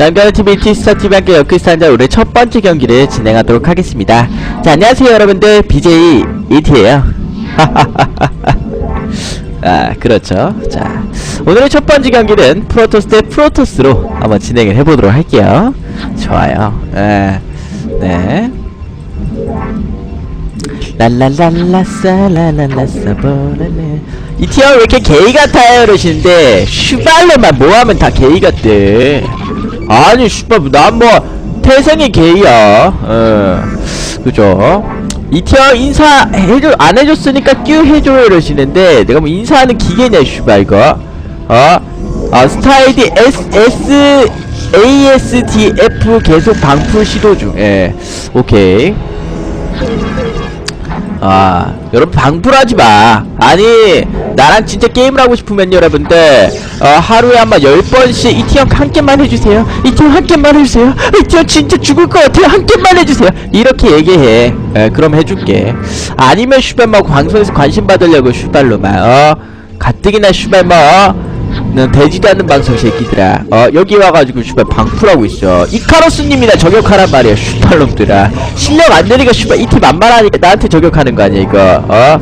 장가는 TV 티스타TV 함께 역크스탄자 올해 첫 번째 경기를 진행하도록 하겠습니다. 자, 안녕하세요 여러분들. BJ 이티예요 아, 그렇죠. 자, 오늘의 첫 번째 경기는 프로토스 대 프로토스로 한번 진행을 해보도록 할게요. 좋아요. 에, 네. 랄랄랄라싸랄랄라싸보라네 이 티어 왜 이렇게 게이 같아요 이러시는데 슈발로만 뭐하면 다 게이 같대 아니 슈발 난뭐 태생이 게이야. 어. 그죠? 이티어 인사 해줘 안 해줬으니까 뀨 해줘요 이러시는데 내가 뭐 인사하는 기계냐 슈발 이거. 어? 아 스타이디 S S A S D F 계속 방풀 시도 중. 예. 오케이 아 여러분 방불하지 마. 아니 나랑 진짜 게임을 하고 싶으면 여러분들. 어, 하루에 아마 10번씩 이티형 한 개만 해주세요. 이티형 한 개만 해주세요. 이티형 진짜 죽을 것 같아요. 한 개만 해주세요. 이렇게 얘기해. 에, 그럼 해줄게. 아니면 슈발마 방송에서 관심 받으려고 슈발로만 어? 가뜩이나 슈발마 어? 넌 되지도 않는 방송 새끼들아. 어 여기 와가지고 슈발 방풀하고 있어. 이카로스님이나 저격하란 말이야 슈발놈들아. 실력 안 되니까 슈발 이팀 만만하니까 나한테 저격하는 거 아니야 이거. 어?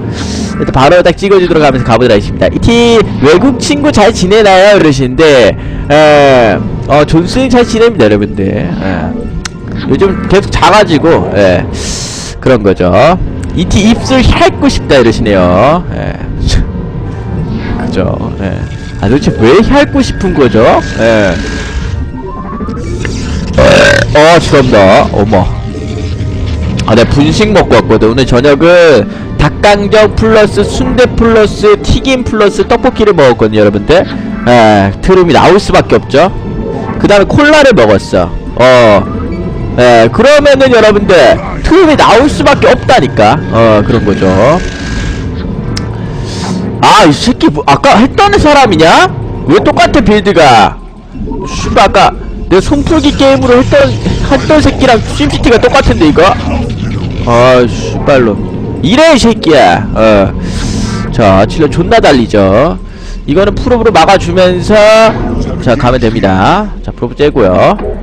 일단 바로 딱 찍어주도록 하면서 가보도록 하겠습니다. 이 팀 외국 친구 잘 지내나요? 이러시는데 에어 존슨이 잘 지냅니다 여러분들. 에. 요즘 계속 작아지고 예 그런 거죠. 이티 입술 핥고 싶다 이러시네요. 예 그죠? 예. 아 도대체 왜 핥고 싶은 거죠? 예. 어 죄송합니다. 어머. 아 내가 분식 먹고 왔거든. 오늘 저녁은 닭강정 플러스 순대 플러스 튀김 플러스 떡볶이를 먹었거든요 여러분들. 예 트름이 나올 수밖에 없죠. 그 다음에 콜라를 먹었어. 어. 예, 그러면은 여러분들 트름이 나올 수밖에 없다니까. 어 그런 거죠 아, 이 새끼, 뭐, 아까 했던 사람이냐? 왜 똑같아, 빌드가? 씨발, 아까, 내 손풀기 게임으로 했던, 했던 새끼랑 심시티가 똑같은데, 이거? 아, 씨발로. 이래, 이 새끼야. 어. 자, 질러 존나 달리죠. 이거는 프로브로 막아주면서, 자, 가면 됩니다. 자, 프로브 째고요.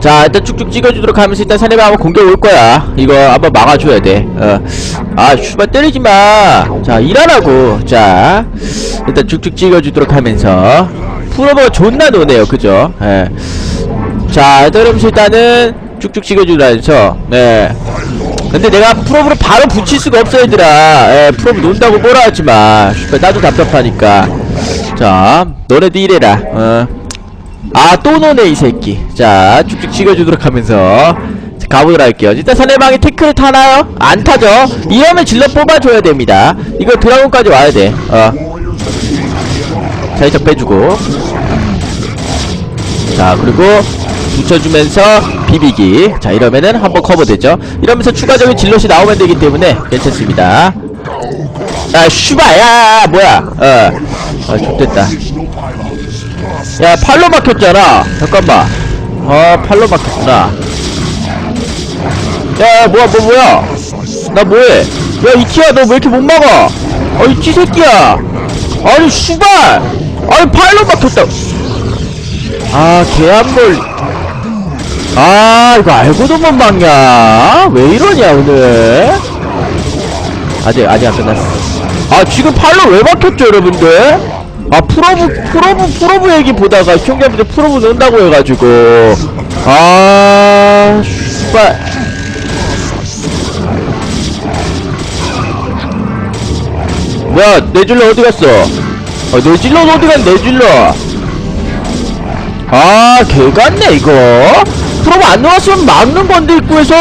자 일단 쭉쭉 찍어주도록 하면서 일단 사내방 한번 공격 올 거야. 이거 한번 막아줘야 돼어아 슈발 때리지마. 자 일하라고. 자 일단 쭉쭉 찍어주도록 하면서. 프로버가 존나 노네요 그죠? 예자 그러면서 일단은 쭉쭉 찍어주면서. 네. 근데 내가 프로브를 바로 붙일 수가 없어 얘들아. 예, 프로브 논다고 뭐라 하지마. 슈발 나도 답답하니까. 자 너네도 이래라. 어 아, 또 노네, 이 새끼. 자, 쭉쭉 찍어주도록 하면서. 자, 가보도록 할게요. 일단 상대방이 태클을 타나요? 안 타죠? 이러면 질러 뽑아줘야 됩니다. 이거 드라곤까지 와야 돼. 어. 자, 이쪽 빼주고. 자, 그리고 붙여주면서 비비기. 자, 이러면은 한번 커버되죠. 이러면서 추가적인 질럿이 나오면 되기 때문에 괜찮습니다. 아, 슈바, 야, 뭐야. 어. 아, 좋됐다. 야 팔로 막혔잖아. 잠깐만. 아 팔로 막혔구나. 야 뭐야 뭐 뭐야? 나 뭐해? 야 이티야 너 왜 이렇게 못 막아? 아 이티 새끼야. 아니 씨발. 아니 팔로 막혔다. 아 개한벌 아 이거 알고도 못 막냐? 왜 이러냐 오늘? 아직 아직 안 끝났어. 아 지금 팔로 왜 막혔죠 여러분들 아 프로브 프로브 프로브 얘기 보다가 시청자분들 프로브 넣는다고 해가지고. 아 씨발. 뭐야 내질러 어디 갔어? 아 내질러 어디 간 내질러 아 개같네 이거. 프로브 안 나왔으면 막는 건데 입구에서.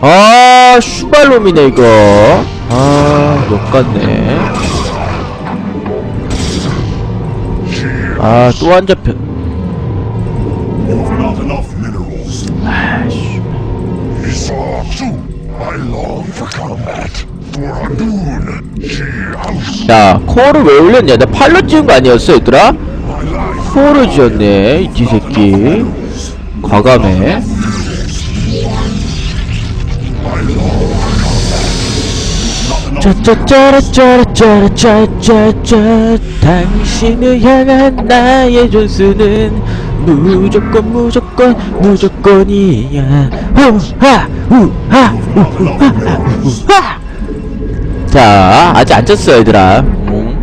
아 슈발놈이네 이거. 아 욕같네 아, 또 안 잡혀. 야, 코어를 왜 올렸냐? 나 팔로 찍은 거 아니었어, 얘들아? 코어를 지었네, 이 뒤새끼. 과감해. 짜짜짜라짜라짜라짜짜짜 당신을 향한 나의 존수는 무조건 무조건 무조건이야 후하 우하 우하 자 아직 안 쳤어 얘들아 음.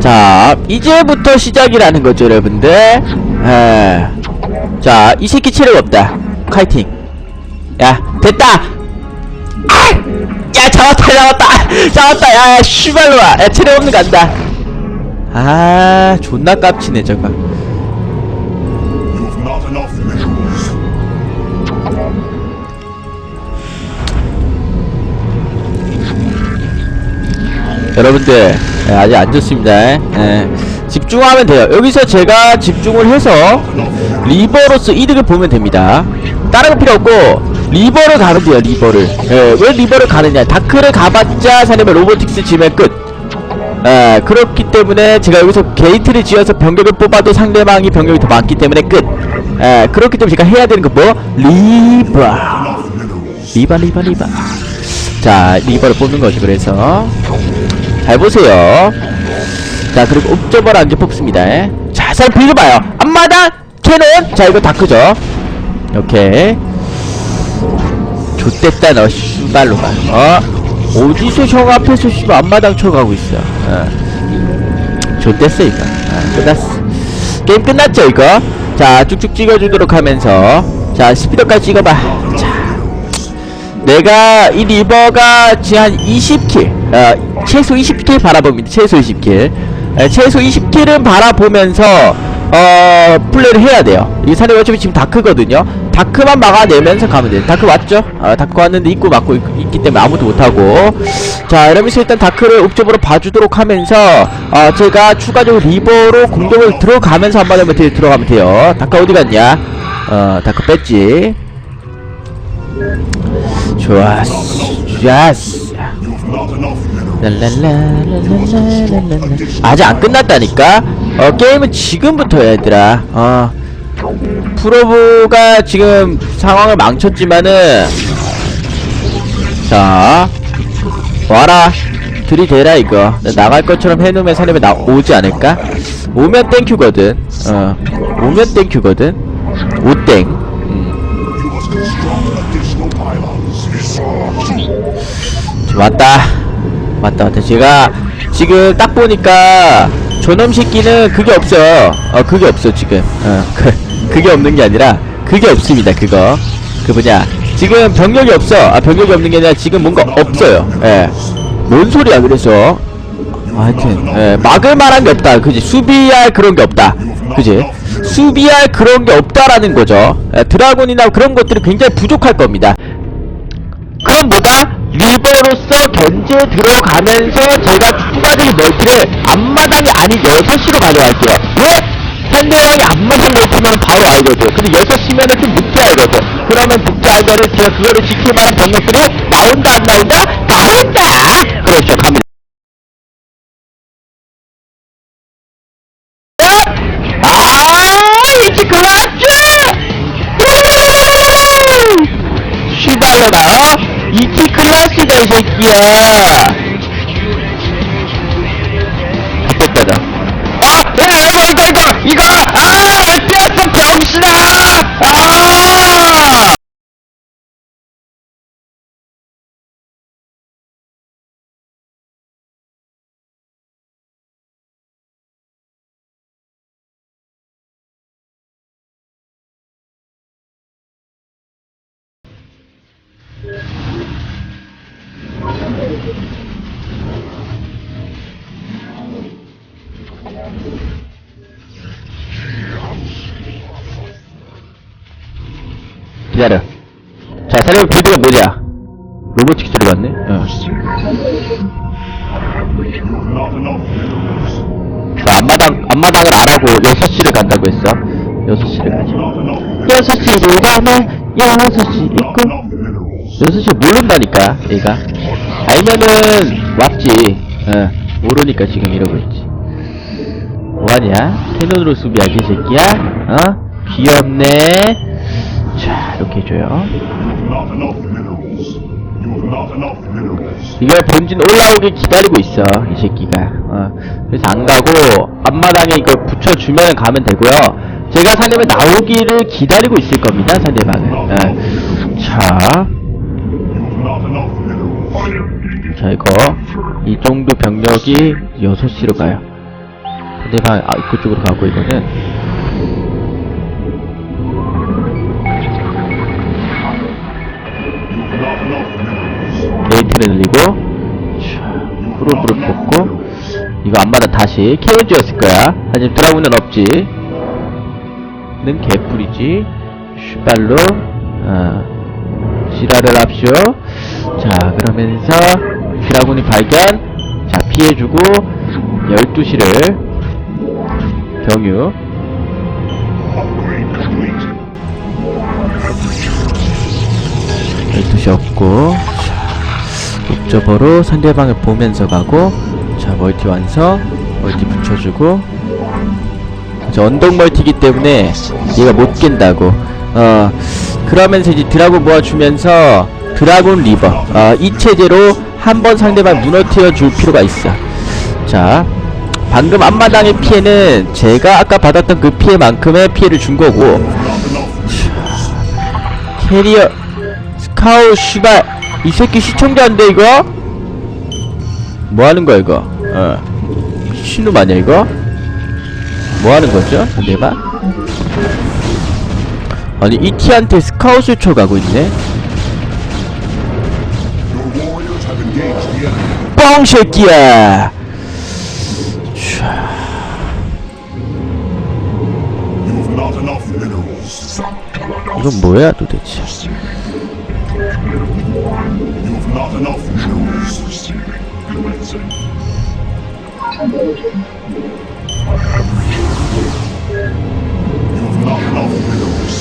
자 이제부터 시작이라는 거죠 여러분들 에. 자이 새끼 체력 없다 카이팅 야 됐다 아! 야 잡았다 잡았다. 잡았다. 야, 야 씨발로와. 야 체력 없는 거 간다. 아 존나 깝치네 저거. 여러분들 예, 아직 안 좋습니다. 예, 집중하면 돼요. 여기서 제가 집중을 해서 리버로서 이득을 보면 됩니다. 다른 거 필요 없고 리버를 가면 돼요 리버를. 예, 왜 리버를 가느냐. 다크를 가봤자 사람의 로보틱스 지면 끝. 예, 그렇기 때문에 제가 여기서 게이트를 지어서 병력을 뽑아도 상대방이 병력이 더 많기 때문에 끝. 예, 그렇기 때문에 제가 해야 되는 거 뭐? 리버. 리바 리바 리바 자 리버를 뽑는 거죠 그래서. 잘 보세요. 자 그리고 옵저버를 안개 뽑습니다. 자 잘 빌려봐요. 앞마당 캐논. 자 이거 다크죠? 오케이 좆됐다 너 씨발로가 어? 어디서 형 앞에서 씨발 앞마당 쳐가고 있어? 어. 좆됐어 이거. 어, 끝났어. 게임 끝났죠 이거? 자 쭉쭉 찍어주도록 하면서. 자 스피드까지 찍어봐. 자. 내가 이 리버가 지금 한 20킬. 어, 최소 20킬 바라봅니다. 최소 20킬. 에, 최소 20킬은 바라보면서 어 플레이를 해야 돼요. 이 사내 어차피 지금 다 크거든요 다크만 막아내면서 가면 돼요. 다크 왔죠? 어, 다크 왔는데 입구 막고 있, 기 때문에 아무도 못하고. 자 이러면서 일단 다크를 옵저버로 봐주도록 하면서 어 제가 추가적으로 리버로 공격을 들어가면서 한번 하면 돼, 들어가면 돼요. 다크 어디 갔냐? 어 다크 뺐지? 좋았어. 좋았어. 아직 안 끝났다니까? 어 게임은 지금부터 얘들아. 어 프로브가 지금 상황을 망쳤지만은 자 와라. 들이대라 이거. 나 나갈 것처럼 해놓으면 사람이 나 오지 않을까? 오면 땡큐거든. 어 오면 땡큐거든. 오땡. pylons. 왔다. 왔다 왔다. 제가 지금 딱 보니까 저놈 새끼는 그게 없어. 어 그게 없어 지금. 어 그, 그게 없는 게 아니라 그게 없습니다 그거. 그 뭐냐 지금 병력이 없어. 아 병력이 없는 게 아니라 지금 뭔가 없어요. 예뭔 소리야 그래서? 하여튼 예, 막을 만한 게 없다. 그지? 수비할 그런 게 없다. 그지? 수비할 그런 게 없다라는 거죠. 예, 드라곤이나 그런 것들이 굉장히 부족할 겁니다. 그럼 뭐다? 리버로서 견제 들어가면서 제가 추가적인 멀티를 앞마당이 아닌 6시로 가져갈게요. 왜? 상대방이 앞마당 멀티면 바로 알거든. 근데 6시면은 좀 늦게 알거든. 그러면 늦게 알거든. 제가 그거를 지킬 만한 병력들이 나온다, 안 나온다? 나온다! 그렇죠. 갑니다. 아, 이제 그만하죠! 시발려나 이티 클라스다 이 새끼야 이거 자 사령 빌드가 뭐냐? 로보틱 소리 같네? 어. 자, 앞마당, 앞마당을 안 하고 6시를 간다고 했어? 6시를 가지. Not enough 6시를 가면 6시 있고. enough minerals. 6시 모른다니까 얘가. 알면은 왔지. 어 모르니까 지금 이러고 있지. 뭐하냐? 캐논으로 수비하기 새끼야? 어? 귀엽네 자 이렇게 해줘요. 이거 본진 올라오길 기다리고 있어 이 새끼가 어. 그래서 안 가고 앞마당에 이거 붙여주면 가면 되고요 제가 상대방 나오기를 기다리고 있을 겁니다 상대방은 어. 자. Fire needed. 자 이거 이 정도 병력이 6시로 가요 상대방 아 그쪽으로 가고 이거는 자, 프로브를 뽑고 이거 안마다 다시. 캐논지였을 거야. 하지만 드라군은 없지. 는 개뿔이지. 슈발로 어, 지랄을 합쇼 자 그러면서 드라군이 발견. 자 피해주고 12시를 경유. Upgrade complete. 12시 없고 자, 옵저버로 상대방을 보면서 가고 자 멀티 완성 멀티 붙여주고. 자 언덕 멀티기 때문에 얘가 못 깬다고. 어 그러면서 이제 드라군 모아주면서 드라군 리버 어, 이 체제로 한 번 상대방 무너뜨려 줄 필요가 있어. 자 방금 앞마당의 피해는 제가 아까 받았던 그 피해만큼의 피해를 준 거고. 캐리어 스카우 씨발 이 새끼 시청자인데 이거? 뭐 하는 거야 이거? 어 신놈 아니야 이거? 뭐 하는 거죠? 상대방? 아니 이티한테 스카웃을 쳐가고 있네? 뻥 새끼야! 이건 뭐야 도대체? Not enough minerals. You've not enough minerals.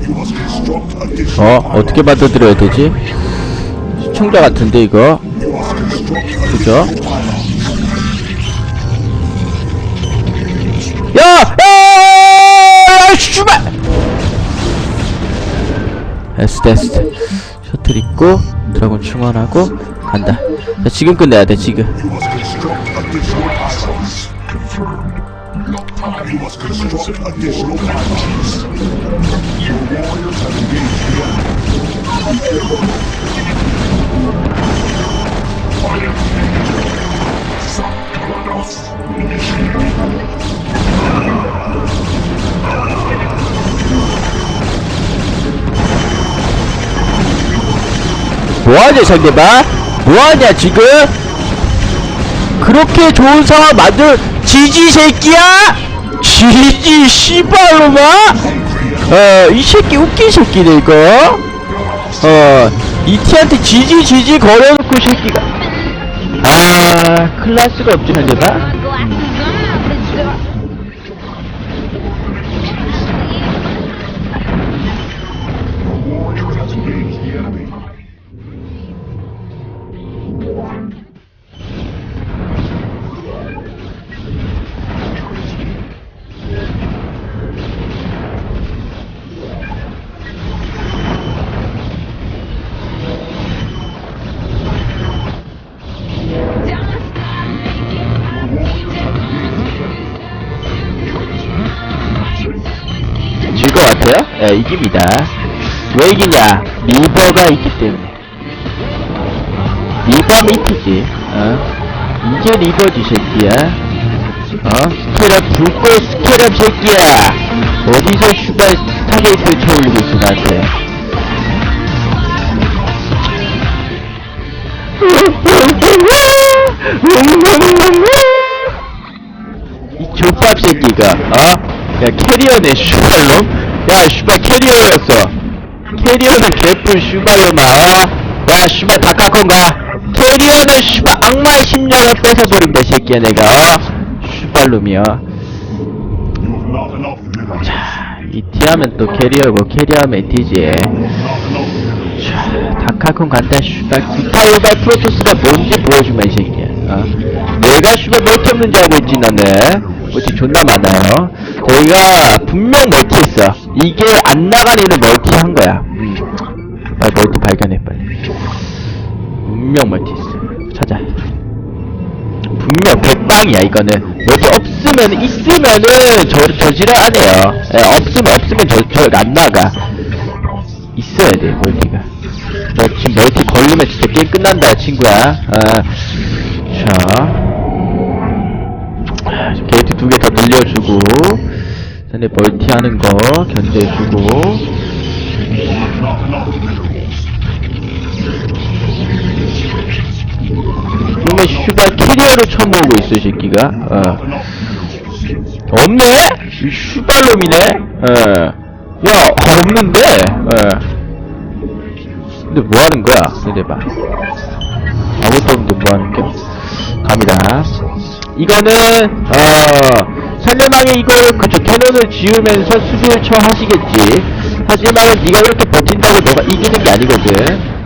You must construct additional 어? 어떻게 받아들여야 되지? 시청자 같은데 이거? You 그죠? 야! 야! 슈발! 에스 데스트 셔틀 있고 드라곤 충원하고 간다 자 지금 끝내야 돼 지금 뭐하냐 상대방? 뭐하냐 지금? 그렇게 좋은 상황 만들 지지 새끼야? 지지 씨발로마? 어이 새끼 웃긴 새끼네 이거 어 이티한테 지지 지지 이 새끼가 아 클라스가 없지 상대방? 예, 이깁니다. 왜 이기냐? 리버가 있기 때문에. 리버 미트지. 어? 이게 리버지, 새끼야. 어? 스케럽 불꽃 스케럽 새끼야. 어디서 슈발 스타게이트를 쳐올리고 있어, 나한테. 이 족밥 새끼가 어? 야 캐리어네 슈발놈 야 슈발 캐리어였어 캐리어는 개뿔 슈발놈아 어? 야 슈발 다카콘가 캐리어는 슈발 악마의 심장을 뺏어버린다 이 새끼야 내가 어? enough minerals. 자 이티하면 또 캐리어고 캐리어하면 minerals. 자, 다카콘 간다 슈발 기타오발 프로토스가 뭔지 보여주마 이 새끼야 어? 내가 슈발 뭐 없는지 알고 있지 너는 멀티 존나 많아요. 저희가 분명 멀티했어. 이게 안 나간 애를 멀티한 거야. 음. 빨리 멀티 발견해 빨리. 분명 멀티했어. 찾아. 분명 백방이야 이거는. 멀티 없으면 있으면은 저 저지를 안 해요. 예, 없으면 없으면 저저안 나가. 있어야 돼 멀티가. 너 지금 멀티 걸리면 진짜 게임 끝난다 친구야. 아, 자. 게이트 두 개 더 늘려주고 전에 멀티 하는 거 견제해주고. 그러면 슈발 캐리어를 쳐모으고 있어 이 새끼가. 어. 없네? 이 슈발놈이네? 어. 야 없는데? 어. 근데 뭐 하는 거야? 근데 봐. 아무것도 없는데 뭐 하는 게 갑니다. 이거는 어 편리하게 이거를 그쵸 캐논을 지으면서 수비를 처하시겠지. 하지만 네가 그렇게 버틴다고 너가 이기는 게 아니거든.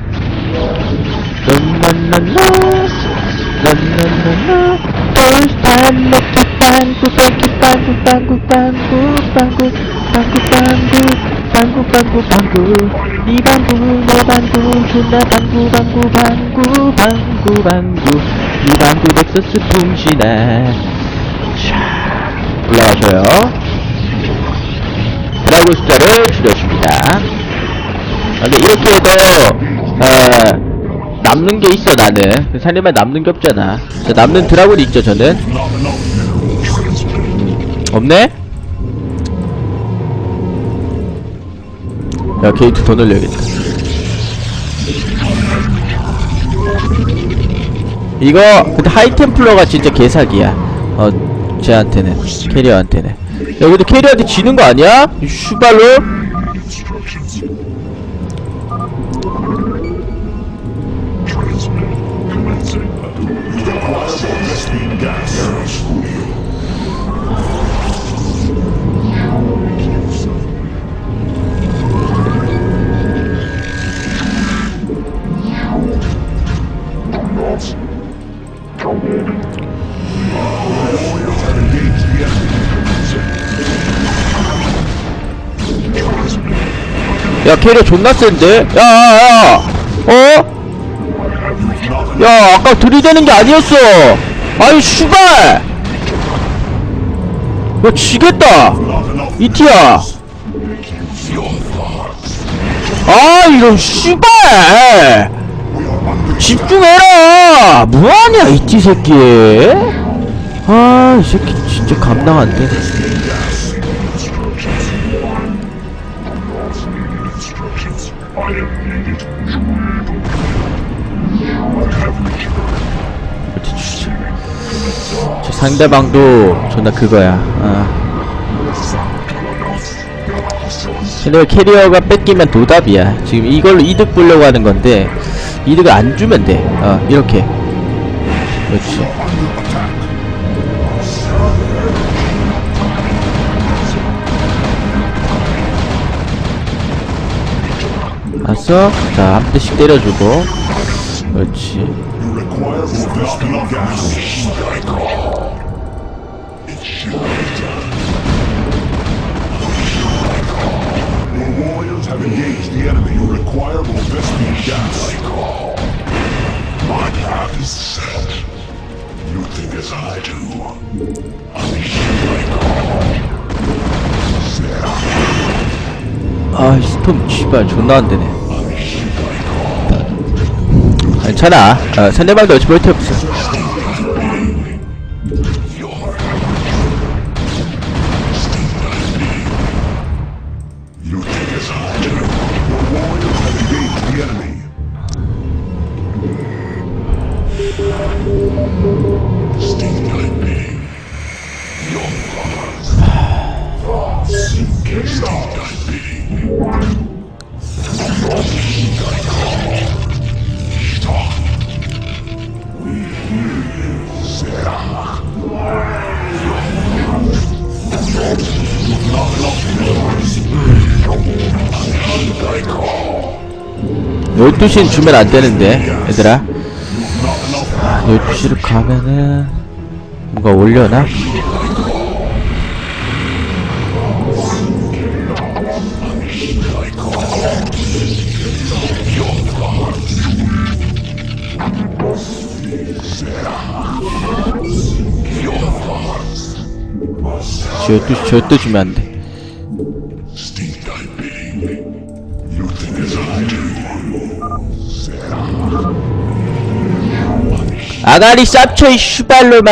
방구 방구 방구 이 방구 너 방구 존나 방구 방구 방구 방구 방구. 이 방구 백서스 풍신아 올라가셔요. 드라고 숫자를 줄여줍니다. 아, 근데 이렇게 해도 어 남는 게 있어 나는. 살림만 남는 게 없잖아. 자, 남는 드라곤이 있죠 저는. 없네? 야 게이트 더 늘려야겠다. 이거 근데 하이템플러가 진짜 개사기야. 어 쟤한테는 캐리어한테는. 여기도 캐리어한테 지는 거 아니야? 이 슈발로 야 캐리어 존나 센데? 야야야. 어? 야 아까 들이대는 게 아니었어. 아이 슈발. 야 지겠다. 이티야. 아 이런 슈발. 집중해라. 뭐하냐 이티 새끼. 아 이 새끼 진짜 감당 안돼 상대방도 존나 그거야 어. 근데 캐리어가 뺏기면 도답이야 지금 이걸로 이득 보려고 하는 건데 이득을 안 주면 돼 어, 이렇게 그렇지 알았어? 자, 한 대씩 때려주고. 그렇지. Require Vespeed gas. My path is set. You think as I do. 아, 이 스톰, 씨발, 존나 안 되네. 괜찮아. 어, 상대방도 어차피 멀티 없어. 12시는 주면 안 되는데, 얘들아. 12시로 가면은, 뭔가 올려나? 저, 저, 저또 주면 안 돼. 아가리 쌉쳐 이 슈발로마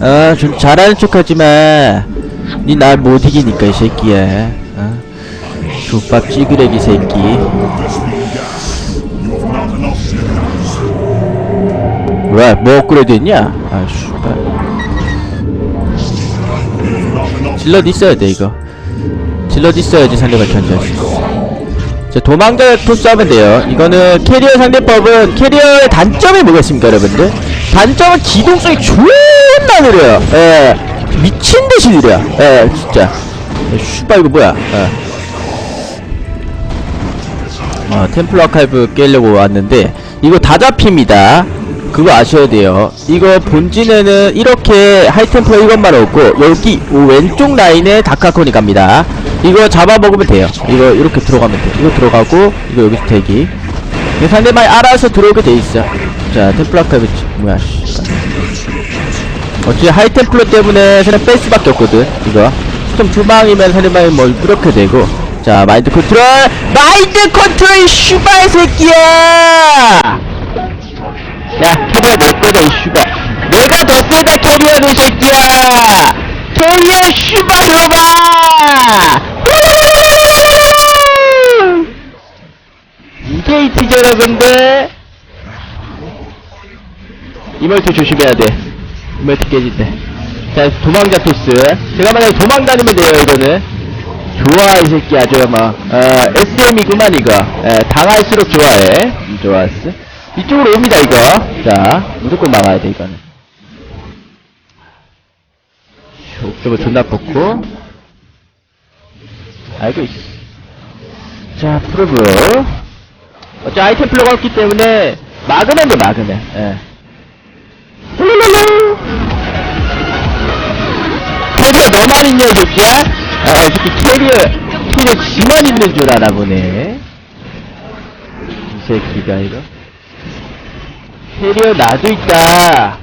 어좀 잘하는 척하지마 니 날 못 이기니까 이 새끼야 어? 족밥 찌그레기 새끼 왜? 뭐 업그레이드 했냐? 아 슈발 질럿 있어야 돼 이거 질럿 있어야지 있어 자 도망자 토스 하면 돼요. 이거는 캐리어 상대법은 캐리어의 단점이 뭐겠습니까 여러분들? 단점은 기동성이 존나 느려요. 예. 미친듯이 느려. 예 진짜. 예, 슈발 이거 뭐야? 예. 어, 템플 아카이브 깨려고 왔는데 이거 다 잡힙니다 그거 아셔야 돼요. 이거 본진에는 이렇게 하이템플러 이것만 없고 여기 왼쪽 라인에 다카콘이 갑니다. 이거 잡아먹으면 돼요. 이거 이렇게 들어가면 돼 이거 들어가고 이거 여기서 대기. 상대방이 알아서 들어오게 돼있어. 자 템플 아카이브 치- 뭐야 씨. 어차피 하이템플러 때문에 그냥 뺄 수밖에 없거든 이거. 스톰 두 방이면 상대방이 뭐 이렇게 되고. 자 마인드 컨트롤! 마인드 컨트롤 이 슈발 새끼야 야 캐리어 몇 개다 이 슈발 내가 더 세다 캐리어는 이 새끼야. 캐리어 슈발로마 이게 이티죠 여러분들 이멀트 조심해야 돼. 이멀트 깨진대. 자 도망자 토스. 제가 만약에 도망 다니면 돼요 이거는. 좋아 이 새끼 아주 막 어, SM이구만 이거. 에, 당할수록 좋아해. 음, 좋았어 이쪽으로 옵니다 이거. 자 무조건 막아야 돼 이거는. 옥저버 존나 뽑고. 알고 있어 자 프로브. 어차피 아이템 플러가 없기 때문에 막으면 돼 막으면 예. 캐리어 너만 있냐 이 새끼야? 아이 새끼 캐리어 캐리어 지만 있는 줄 알아 보네. 이 새끼가 이거 캐리어 나도 있다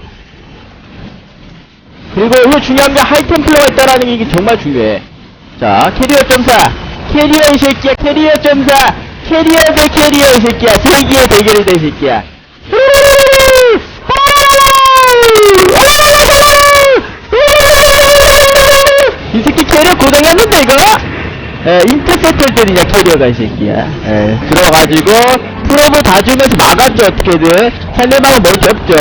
그리고 이거 중요한 게 하이템플러가 있다라는 게 이게 정말 중요해. 자 캐리어 점사. 캐리어 이 새끼야 캐리어 점사. 캐리어 대 캐리어 이 새끼야. 세기의 대결이다 이 새끼야. 이 새끼 캐리어 고장났는데 이거? 에, 인터셉터를 때리냐 캐리어가 이 새끼야. 에, 들어가지고 프로브 다 주면서 막았죠 어떻게든. 상대방은 게 없죠.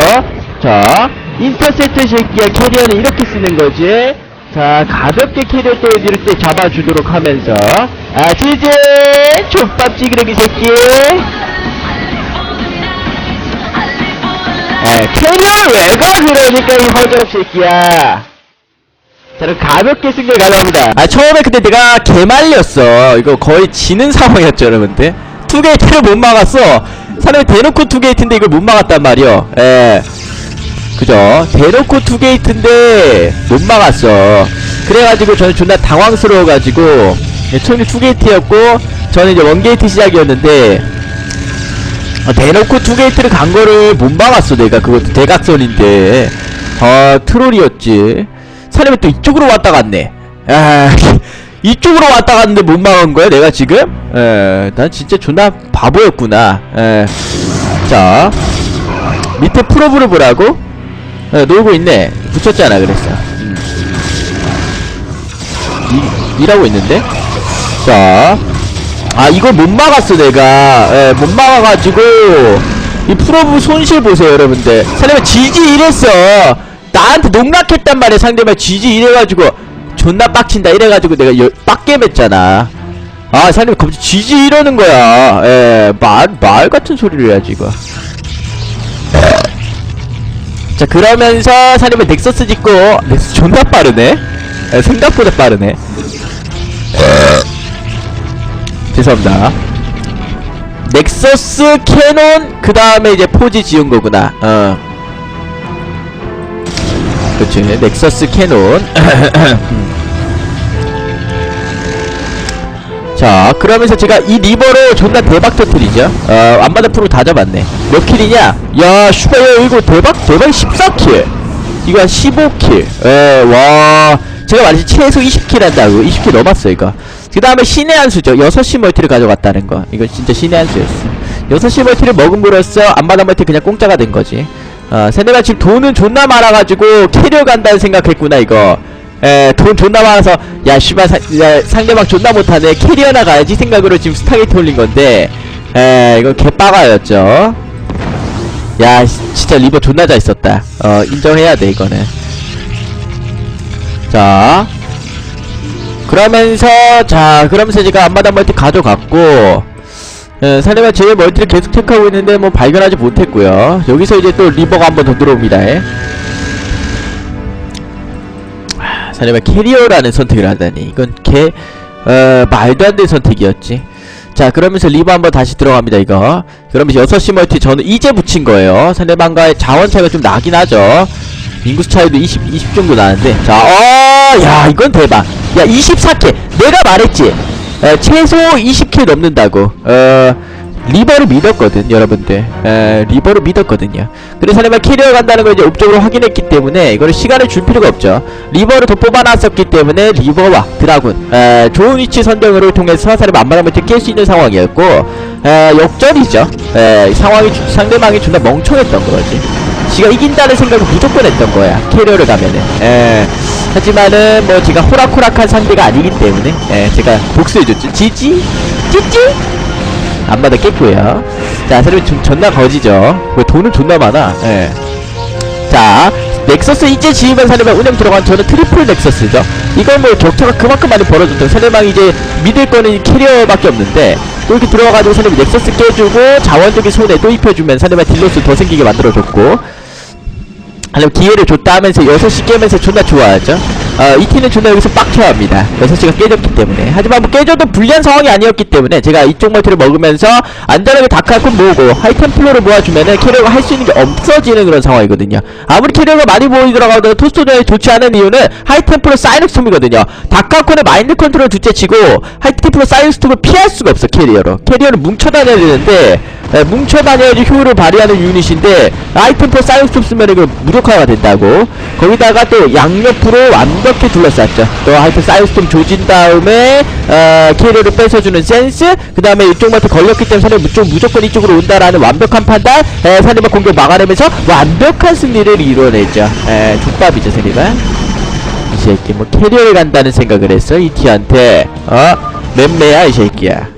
자 인터셉터 새끼야 캐리어는 이렇게 쓰는 거지. 자 가볍게 캐리어 때릴 때 잡아주도록 하면서. 아시지! 족밥 찌그레기 새끼. 에, 캐리어 왜가 그러니까 이 허접 새끼야. 저는 가볍게 승리를 가져갑니다. 아, 처음에 근데 내가 개말렸어. 이거 거의 지는 상황이었죠, 여러분들. 투게이트를 못 막았어. 사람이 대놓고 투게이트인데 이걸 못 막았단 말이요. 예. 그죠? 대놓고 투게이트인데 못 막았어. 그래가지고 저는 존나 당황스러워가지고 예, 처음에 투게이트였고 저는 이제 원게이트 시작이었는데 아, 대놓고 투게이트를 간 거를 못 막았어 내가 그것도 대각선인데 아 트롤이었지 사람이 또 이쪽으로 왔다 갔네 아 이쪽으로 왔다 갔는데 못 막은 거야 내가 지금? 에 난 진짜 존나 바보였구나. 에 자 밑에 프로브를 보라고? 에, 놀고 있네. 붙였잖아 그랬어. 음. 일, 일하고 있는데? 자아 이걸 못 막았어 내가. 예, 못 막아가지고. 이 프로브 손실 보세요 여러분들. 상대방 지지 이랬어. 나한테 농락했단 말이야 상대방 지지 이래가지고 존나 빡친다 이래가지고 내가 열, 빡겜했잖아 아 상대방 갑자기 지지 이러는 거야 예말 말 같은 소리를 해야지 이거 자 그러면서 상대방 넥서스 짓고 넥서스 존나 빠르네 예, 생각보다 빠르네 죄송합니다. 넥서스 캐논 그 다음에 이제 포지 지은 거구나. 어. 그렇지. 넥서스 캐논. 자, 그러면서 제가 이 리버로 존나 대박 터트리죠. 어, 안마다 프로 다 잡았네. 몇 킬이냐? 야, 슈퍼, 야, 이거 대박, 대박 14킬. 이거 한 15킬. 에, 와. 제가 말했지 최소 20킬 한다고 20킬 넘었어 이거 그 다음에 신의 한 수죠 6시 멀티를 가져갔다는 거 이거 진짜 신의 한 수였어 6시 멀티를 먹음으로써 안마다 멀티 그냥 공짜가 된 거지 어 세네가 지금 돈은 존나 많아가지고 캐리어 간다는 생각했구나 이거. 에, 돈 존나 많아서 야 씨발 상대방 존나 못하네. 캐리어 나 가야지 생각으로 지금 스타게이트 올린 건데. 에 이거 개빠가였죠. 야 씨, 진짜 리버 존나 잘 썼다. 어 인정해야 돼 이거는. 자. 그러면서 자 그러면서 제가 앞마당 멀티 가져갔고 예, 사내가 제 멀티를 계속 체크하고 있는데 뭐 발견하지 못했고요 여기서 이제 또 리버가 한 번 더 들어옵니다 예. 아, 사내가 캐리어라는 선택을 하다니 이건 개 어, 말도 안 되는 선택이었지 자 그러면서 리버 한번 다시 들어갑니다 이거 그러면서 6시 멀티 저는 이제 붙인 거예요 상대방과의 자원 차이가 좀 나긴 하죠 인구수 차이도 20, 20 정도 나는데 자, 어, 야, 이건 대박. 야, 24K. 내가 말했지. 에, 최소 20K 넘는다고. 어, 리버를 믿었거든, 여러분들. 에, 리버를 믿었거든요. 그래서 사람이 캐리어 간다는 걸 이제 업적으로 확인했기 때문에 이거를 시간을 줄 필요가 없죠. 리버를 더 뽑아놨었기 때문에 리버와 드라군, 에, 좋은 위치 선정을 통해서 사람이 안마람을 깰 수 있는 상황이었고, 에, 역전이죠. 에, 상황이, 주- 상대방이 존나 멍청했던 거지. 지가 이긴다는 생각을 무조건 했던 거야 캐리어를 가면은 예 하지만은 뭐 제가 호락호락한 상대가 아니기 때문에 예 제가 복수해줬죠. 지지? 찌찌 안마다 깼고요. 자 새로 좀 존나 거지죠. 왜 돈은 존나 많아? 예 자 넥서스 이제 지으면 상대방 운영 들어간 저는 트리플 넥서스죠. 이건 뭐 격차가 그만큼 많이 벌어졌던 상대방이 이제 믿을 거는 캐리어밖에 없는데 또 이렇게 들어가가지고 상대방 넥서스 깨주고 자원적인 손에 또 입혀주면 상대방 딜로스 더 생기게 만들어줬고 아니면 기회를 줬다 하면서 6시 깨면서 존나 좋아하죠. 어, 이 팀은 존나 여기서 빡쳐야 합니다. 6시가 깨졌기 때문에. 하지만 뭐 깨져도 불리한 상황이 아니었기 때문에 제가 이쪽 멀티를 먹으면서 안전하게 다크아콘 모으고 하이템플로를 모아주면은 캐리어가 할 수 있는 게 없어지는 그런 상황이거든요. 아무리 캐리어가 많이 들어가도 토스토전이 좋지 않은 이유는 하이템플로 사이렉스톰이거든요. 다크아콘의 마인드 컨트롤 둘째치고 하이템플로 사이렉스톰을 피할 수가 없어 캐리어로. 캐리어는 뭉쳐 다녀야 되는데 에, 뭉쳐 다녀야지 효율을 발휘하는 유닛인데 아이템플로 사이렉스톰 쓰면 이거 무력화가 된다고. 거기다가 또 양옆으로 완벽히 둘러쌌죠. 또 하여튼 사이렉스톰 조진 다음에 어, 캐리어를 뺏어주는 센스 그 다음에 이쪽 마트 걸렸기 때문에 사람 무조, 무조건 이쪽으로 온다라는 완벽한 판단 에, 사리바 공격 막아내면서 완벽한 승리를 이뤄내죠. 에, 족밥이죠 사리바 이 새끼 뭐 캐리어를 간다는 생각을 했어 이 티한테. 어? 맴매야 이 새끼야